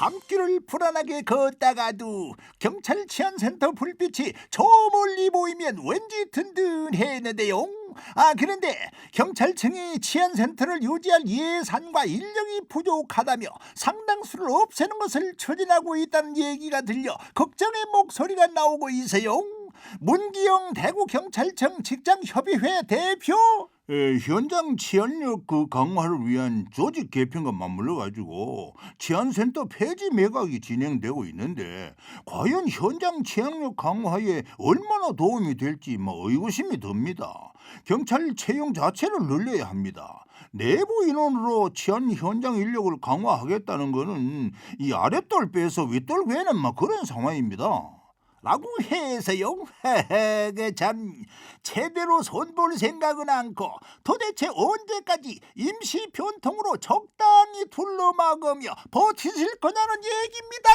밤길을 불안하게 걷다가도 경찰 치안센터 불빛이 저 멀리 보이면 왠지 든든했는데요. 아 그런데 경찰청이 치안센터를 유지할 예산과 인력이 부족하다며 상당수를 없애는 것을 추진하고 있다는 얘기가 들려 걱정의 목소리가 나오고 있어요. 문기영 대구경찰청 직장협의회 대표 에, 현장 치안력 그 강화를 위한 조직 개편과 맞물려 가지고 치안센터 폐지 매각이 진행되고 있는데 과연 현장 치안력 강화에 얼마나 도움이 될지 뭐 의구심이 듭니다. 경찰 채용 자체를 늘려야 합니다. 내부 인원으로 치안 현장 인력을 강화하겠다는 거는 이 아랫돌 빼서 윗돌 괴는 막 그런 상황입니다. 라고 해서요. 그참 제대로 손볼 생각은 않고 도대체 언제까지 임시 변통으로 적당히 둘러막으며 버티실 거냐는 얘기입니다.